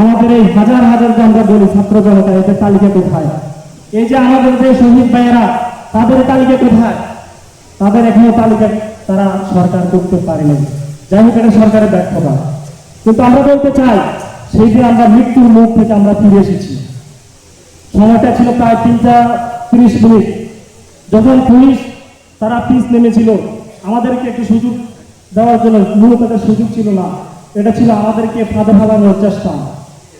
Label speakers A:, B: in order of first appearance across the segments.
A: আমাদের এই হাজার হাজার যে আমরা বলি ছাত্র জনতা এদের তালিকা কোথায়? এই যে আমাদের যে শহীদ ভাইয়েরা, তাদের তালিকা কোথায়? তাদের এখনও তালিকা তারা সরকার করতে পারেনি। যাই হোক, এটা সরকারের ব্যর্থতা। কিন্তু আমরা বলতে চাই, সেই যে আমরা মৃত্যুর মুখ থেকে আমরা ফিরে এসেছি, সময়টা ছিল প্রায় তিনটা তিরিশ মিনিট। যখন পুলিশ, তারা পিস নেমেছিল, আমাদেরকে একটু সুযোগ দেওয়ার জন্য, মূলত সুযোগ ছিল না। এটা ছিল আমাদেরকে ফাঁদে ফেলানোর চেষ্টা।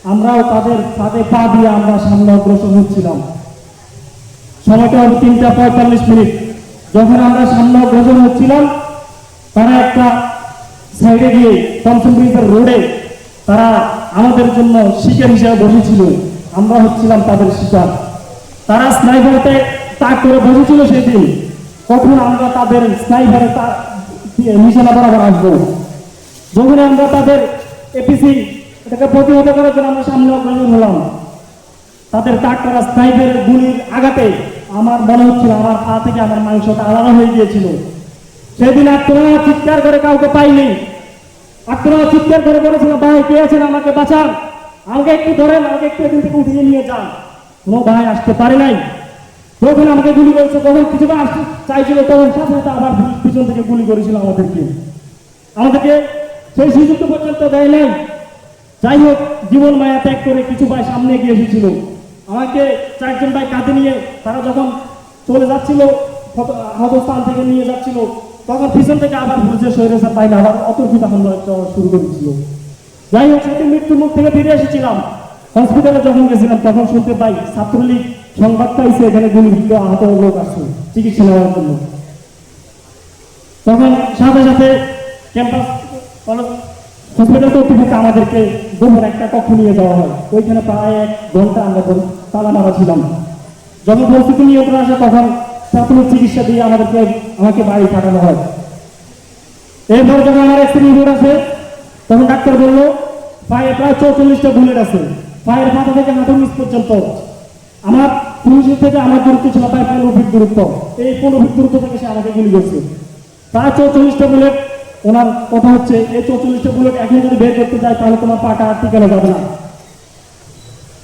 A: আমরাও তাদের ফাঁদে পা দিয়ে আমরা সামনে অগ্রসর হচ্ছিলাম। সময়টা তিনটা পঁয়তাল্লিশ মিনিট। যখন আমরা সামনে অগ্রসর হচ্ছিলাম, তারা একটা সাইডে গিয়ে টমসন ব্রিজের রোডে তারা আমাদের জন্য শিকার হিসেবে বসেছিল। আমরা হচ্ছিলাম তাদের শিকার। তারা স্নাইপারতে তাক করে বসেছিল সেদিন। কখন আমরা তাদের স্নাইপারে তা নিশানা বরাবর আসব। যখন আমরা তাদের এপিসি এটাকে প্রতিহত করার জন্য আমরা সামনে অগ্রসর হলাম। তাদের তাক করা স্নাইপারের গুলির আঘাতে আমার মনে হচ্ছিল আমার পা থেকে আমার মাংসটা আলাদা হয়ে গিয়েছিল। সেদিন আত্মনা চিৎকার করে কাউকে পাইনি। আত্মনা চিৎকার করে বলেছিল, ভাই, কে আছেন? আমাকে বাঁচান। আমাকে একটু ধরেন, আমাকে একটু এখান থেকে উঠিয়ে নিয়ে যান। কোনো ভাই আসতে পারে নাই। যখন আমাকে গুলি করেছে, তখন কিছুটা আসতে চাইছিল, তখন সাথে সাথে আবার পিছন থেকে গুলি করেছিল আমাদেরকে। আমাদেরকে সেই সুযোগ তো পর্যন্ত দেয় নাই। যাই হোক, জীবন মায়া ত্যাগ করে কিছু ভাই সামনে এগিয়ে এসেছিল। আমাকে চারজন ভাই কাঁধে নিয়ে তারা যখন চলে যাচ্ছিল, ক্ষত- আহত স্থান থেকে নিয়ে যাচ্ছিল, তখন পিছন থেকে আবার বুঝে শরীরে স্যার পাইলে আবার অতর্কিত হামলা শুরু করেছিল যাই হোক, সেদিন মৃত্যুর মুখ থেকে ফিরে এসেছিলাম। হসপিটালে যখন গেছিলাম, তখন শুনতে পাই ছাত্রলীগ সংবাদ পাইছে এখানে গুলিবিদ্ধ আহত লোক আসছে চিকিৎসা নেওয়ার জন্য। তখন সাথে সাথে ক্যাম্পাস কলেজ হসপিটাল কর্তৃপক্ষ আমাদেরকে দুপুর একটা কক্ষ নিয়ে যাওয়া হয়। ওইখানে প্রায় এক ঘণ্টা আমরা তালা মারা ছিলাম। যখন পরিস্থিতি নিয়ন্ত্রণ আসে তখন প্রাথমিক চিকিৎসা দিয়ে আমাদেরকে, আমাকে বাড়ি পাঠানো হয়। এরপর যখন আমার এক্সিডেন্ট রিপোর্ট আসে, তখন ডাক্তার বলল, পায়ে প্রায় চৌচল্লিশটা বুলেট আছে। পায়ের মাথা থেকে হাঁটুর নিচ পর্যন্ত। আমার পুলিশের থেকে আমার দূরত্ব ছিল প্রায় পনেরো ফিট দূরত্ব। এই পনেরো ফিট দূরত্ব থেকে সে আমাকে গুলি করছে। প্রায় চৌচল্লিশটা বুলেট ওনার কথা হচ্ছে, এই চৌচল্লিশটা বুলেট এখন যদি বের করতে যায়, তাহলে তোমার পাটা আর টিকানো যাবে না।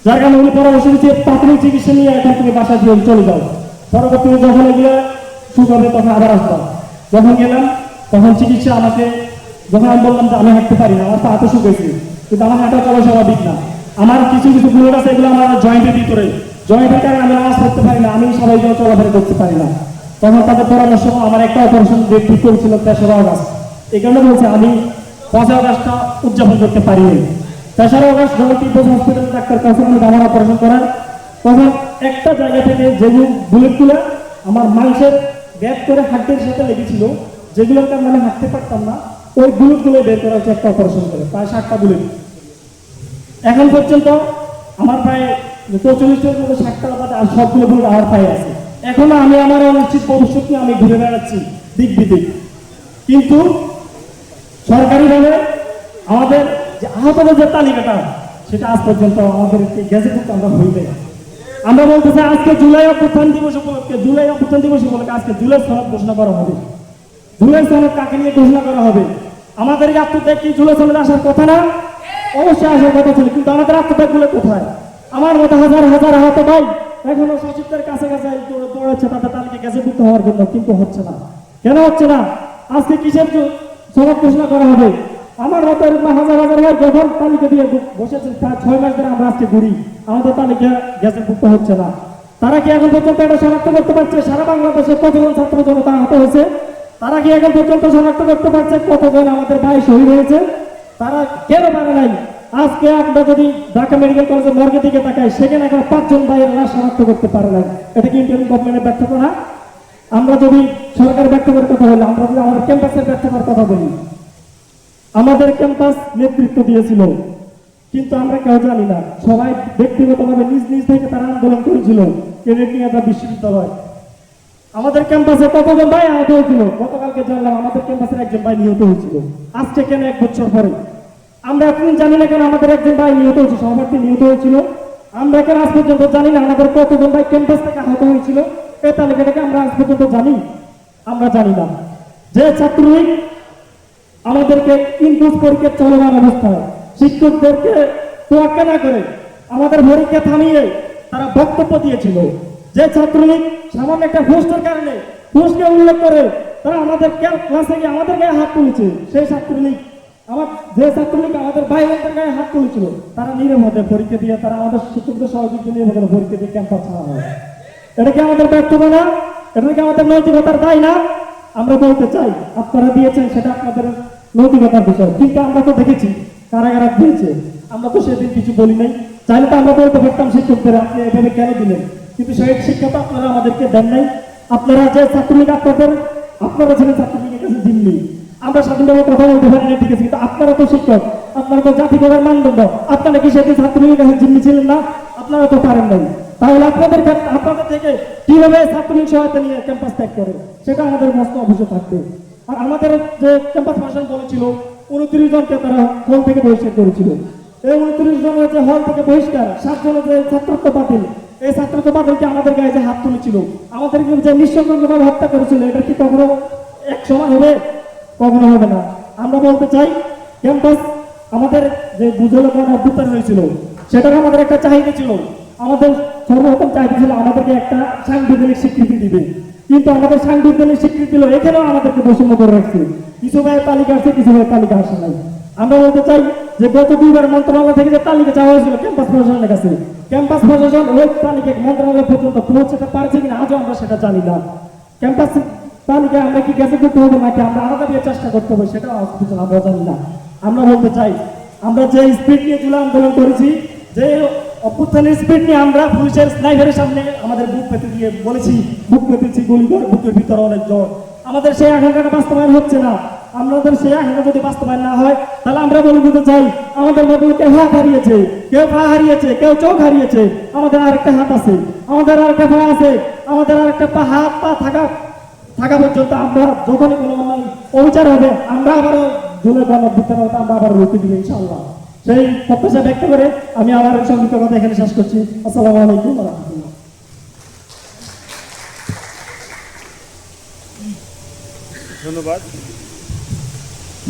A: যার কারণে উনি পরামর্শ দিচ্ছে, প্রাথমিক চিকিৎসা নিয়ে এখান থেকে বাসা দিয়ে চলে যাও। পরবর্তীতে যখন এগুলো হবে, তখন আবার আসতাম যখন গেলাম, তখন চিকিৎসা আমাকে, যখন আমি বললাম যে আমি হাঁটতে পারি না, আমার পা হাতে শুকেছে কিন্তু আমার হাঁটা চলা স্বাভাবিক না। আমার কিছু কিছু বুলেট আছে, এগুলো আমার জয়েন্টের ভিতরে। জয়েন্টের কারণে আমি আওয়াজ করতে পারি না, আমি সবাই জন্য চলাফেরা করতে পারি না। তখন তাদের পরামর্শ, আমার একটা অপারেশন ঠিক করেছিল তেসরা আগস্ট এই কারণে বলছে, আমি পাঁচই আগস্টটা উদযাপন করতে পারিনি। তেসরা আগস্ট যখন তিব্বত হসপিটাল ডাক্তার কাছে আমি আমার অপারেশন করার তখন একটা জায়গা থেকে যেগুলো বুলেটগুলো আমার মাংসের গ্যাপ করে হাড্ডির সাথে লেগেছিল, যেগুলোর কারণে আমি হাঁটতে পারতাম না, ওই বুলেটগুলো বের করা হচ্ছে একটা অপারেশন করে, প্রায় ষাটটা বুলেট। এখন পর্যন্ত আমার প্রায় চৌচল্লিশটার মধ্যে ষাটটা বাদে আর সবগুলো বুলেট আমার পায়ে আছে। এখনও আমি আমার অনিশ্চিত ভবিষ্যৎ নিয়ে আমি ঘুরে বেড়াচ্ছি দিক বিদিক। কিন্তু সরকারিভাবে আমাদের যে আহতদের যে তালিকাটা, সেটা আজ পর্যন্ত আমাদের গেজেটভুক্ত আমরা হইবে আমরা বলতে চাই আজকে জুলাই অভ্যুত্থান দিবস উপলক্ষে, জুলাই অভ্যুত্থান দিবস উপলক্ষে আজকে জুলাই সনদ ঘোষণা করা হবে। জুলাই সনদ কাকে নিয়ে ঘোষণা করা হবে? আমাদের আত্মত্যাগ কি জুলাই সনদ আসার কথা না? অবশ্যই আসার কথা ছিল, কিন্তু আমাদের আত্মত্যাগগুলো কোথায়? আমার মতো হাজার হাজার আহত ভাই এখনও সচিবদের কাছে কাছে দৌড়াচ্ছে, তাদের তালিকা গেজেটভুক্ত হওয়ার জন্য, কিন্তু হচ্ছে না। কেন হচ্ছে না? আজকে কিসের সনদ ঘোষণা করা হবে। আমার মতো এরকম হাজার হাজার ভাই যখন তালিকা দিয়ে বসেছেন প্রায় ছয় মাস ধরে আমরা আজকে ঘুরি। আমাদের তালিকা গ্যাসের ভুক্ত হচ্ছে না। তারা কি এখন পর্যন্ত এটা শনাক্ত করতে পারছে? সারা বাংলাদেশে কতজন ছাত্র জনতা আহত হয়েছে? তারা কি এখন পর্যন্ত শনাক্ত করতে পারছে? কতজন আমাদের ভাই শহীদ হয়েছে? তারা কেন পারে নাই? আজকে আমরা যদি ঢাকা মেডিকেল কলেজের মর্গে দিকে তাকাই, সেখানে এখন পাঁচজন ভাইয়ের লাশ শনাক্ত করতে পারে নাই। এটা কি ইন্টারিম গভর্নমেন্টের ব্যর্থতা না? আমরা যদি সরকার ব্যর্থতার কথা বলি আমরা যদি আমাদের ক্যাম্পাসের ব্যর্থতার কথা বলি। আমাদের ক্যাম্পাস নেতৃত্ব দিয়েছিল, কিন্তু আমরা কেউ জানি না। সবাই ব্যক্তিগতভাবে নিজ নিজ থেকে তারা আন্দোলন করেছিল ক্রেডিট নিয়ে একটা বিশ্ববিদ্যালয়। আমাদের ক্যাম্পাসে কতজন ভাই আহত হয়েছিল? গতকালকে জানলাম আমাদের ক্যাম্পাসের একজন ভাই নিহত হয়েছিল। আজকে কেন এক বছর পরে? আমরা এতদিন জানি না কেন আমাদের একজন ভাই নিহত হয়েছে, সহপাঠী নিহত হয়েছিল। আমরা কেন আজ পর্যন্ত জানি না আমাদের কতজন ভাই ক্যাম্পাস থেকে আহত হয়েছিল। এই তালিকাটাকে আমরা আজ পর্যন্ত জানি। আমরা জানি না। যে ছাত্রলীগ আমাদেরকে ইনক্লুজ পরীক্ষা চলমান অবস্থায়, শিক্ষকদেরকে তোয়াক্কা না করে আমাদের পরীক্ষা থামিয়ে তারা বক্তব্য দিয়েছিল। যে ছাত্রলীগ সামান্য একটা পোস্টের কারণে পোস্টকে উল্লেখ করে তারা আমাদের ক্লাসে গিয়ে আমাদের গায়ে হাত তুলেছে। সেই ছাত্রলীগ আমার যে ছাত্রলীগ আমাদের ভাই বোনদের গায়ে হাত তুলেছিল, তারা নিরবতে পরীক্ষা দিয়ে তারা আমাদের শিক্ষকদের সহযোগিতা নিয়ে পরীক্ষা দিয়ে ক্যাম্পাস ছাড়া হয়। এটা কি আমাদের ব্যর্থতা না? এটা আমাদের নৈতিকতার দায় না, আমরা বলতে চাই, আপনারা দিয়েছেন সেটা আপনাদের নৈতিকতার বিষয়। কিন্তু আমরা তো দেখেছি, কারাগারা দিয়েছে। আমরা তো সেদিন কিছু বলি নাই। চাইলে তো আমরা বলতে পারতাম শিক্ষকদের, আপনি এভাবে কেন দিলেন? কিন্তু সেই শিক্ষা তো আপনারা আমাদেরকে দেন নাই। আপনারা যে ছাত্রলীগ আপনাদের, আপনারা ছিলেন ছাত্রলীগের কাছে জিম্মি। আমরা স্বাধীনভাবে কথা বলতে পারি না ঠিক আছে, কিন্তু আপনারা তো শিক্ষক, আপনারা তো জাতিগতের মানদণ্ড। আপনারা কি সেদিন ছাত্রলীগের কাছে জিম্মি ছিলেন না? আপনারা তো পারেন নাই। তাহলে আপনাদের আপনাদের থেকে কীভাবে ছাত্রলীগ সহায়তা নিয়ে ক্যাম্পাস ত্যাগ করে সেটা আমাদের মস্ত অভিযোগ থাকবে। আর আমাদের যে ক্যাম্পাস ভাষণ বলেছিল, উনত্রিশ জনকে তারা হল থেকে বহিষ্কার করেছিল। এই উনত্রিশ জনের যে হল থেকে বহিষ্কার, সাত জনের যে ছাত্রত্ব বাতিল, এই ছাত্রত্ব বাতিলকে আমাদের গায়ে যে হাত তুলেছিল আমাদেরকে যে নিঃসঙ্গভাবে হত্যা করেছিল, এটা কি কখনো এক সময় হবে? কখনো হবে না। আমরা বলতে চাই ক্যাম্পাস আমাদের যে বুঝলকরণ অভ্যুত্থান হয়েছিল, সেটার আমাদের একটা চাহিদা ছিল। আমাদের সর্বপ্রথম চাহিদা ছিল আমাদেরকে একটা সাংবিধানিক স্বীকৃতি দিবে। কিন্তু আমাদের সাংবিধানিক স্বীকৃতি দিল এখানেও আমাদেরকে বৈষম্য করে রাখছে। কিছু ভাইয়ের তালিকা আছে, কিছু ভাইয়ের তালিকা আসে নাই। আমরা বলতে চাই যে গত দুইবার মন্ত্রণালয় থেকে যে তালিকা চাওয়া হয়েছিল, ক্যাম্পাস প্রশাসনের কাছে, ক্যাম্পাস প্রশাসন ওই তালিকা মন্ত্রণালয় পর্যন্ত পৌঁছাতে পারছে কিনা আজও আমরা সেটা জানি না। ক্যাম্পাস তালিকা আমরা কি গেছে করতে হবে নাকি আমরা আলাদা দিয়ে চেষ্টা করতে হবে সেটাও সেটা আমরা জানি না। আমরা বলতে চাই, আমরা যে স্পিড নিয়ে তুলে আন্দোলন করেছি, যে অভ্যুত্থানের স্পিড নিয়ে আমরা পুলিশের স্নাইপারের সামনে আমাদের বুক পেতে দিয়ে বলেছি, বুক পেতেছি গুলি করে বুকের ভিতরে অনেক জ্বর। আমাদের সেই আকাঙ্ক্ষাটা বাস্তবায়ন হচ্ছে না। আমাদের সেই আকাঙ্ক্ষা যদি বাস্তবায়ন না হয়, তাহলে আমরা বলে দিতে চাই, আমাদের মধ্যে কেউ হাত হারিয়েছে, কেউ পা হারিয়েছে, কেউ চোখ হারিয়েছে, আমাদের আরেকটা হাত আছে, আমাদের আরেকটা পা আছে, আমাদের আরেকটা পা, হাত, পা থাকা থাকা পর্যন্ত আমরা যখনই কোনো অবিচার হবে, আমরা আবারও জুলাই হবে আমরা আবার রুটি দিব ইনশাআল্লাহ। সেই প্রত্যাশা ব্যক্ত করে আমি আমার সংযুক্ত কথা এখানে শেষ করছি। আসসালামু আলাইকুম ওয়া
B: ধন্যবাদ।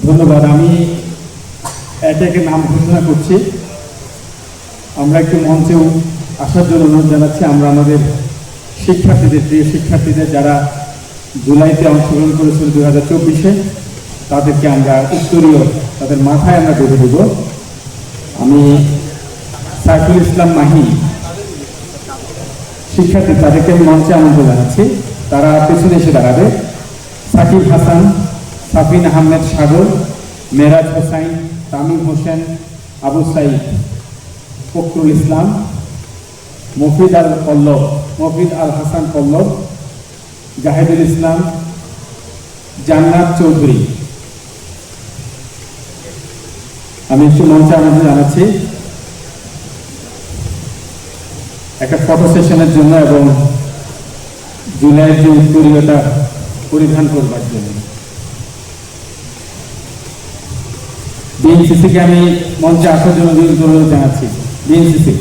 B: ধন্যবাদ আমি একে একে নাম ঘোষণা করছি। আমরা একটু মঞ্চে আসার জন্য অনুরোধ জানাচ্ছি আমরা আমাদের শিক্ষার্থীদের প্রিয় শিক্ষার্থীদের যারা জুলাইতে অংশগ্রহণ করেছিল দু হাজার চব্বিশে তাদেরকে আমরা উত্তরীয় তাদের মাথায় আমরা বেঁধে দেব। আমি সাইফুল ইসলাম মাহি, শিক্ষার্থী, তাদেরকে আমি মঞ্চে আমন্ত্রণ জানাচ্ছি। তারা পেছনে এসে দাঁড়াবে। সাকিব হাসান, সাফিন আহমেদ সাগর, মেরাজ হোসাইন, তামিম হোসেন, আবু সাইদ, ফখরুল ইসলাম, মফিদ আল পল্লব মফিদ আল হাসান পল্লব জাহেদুল ইসলাম, জান্নাত চৌধুরী। আমি একটু মঞ্চে আমাদের জানাচ্ছি। একটা ফটো সেশনের জন্য এবং জুলাইয়ের যে উত্তরীয়টা পরিধান করবার জন্য। বিএনসিসিকে আমি মঞ্চে আসার জন্য অনুরোধ জানাচ্ছি। বিএনসিসি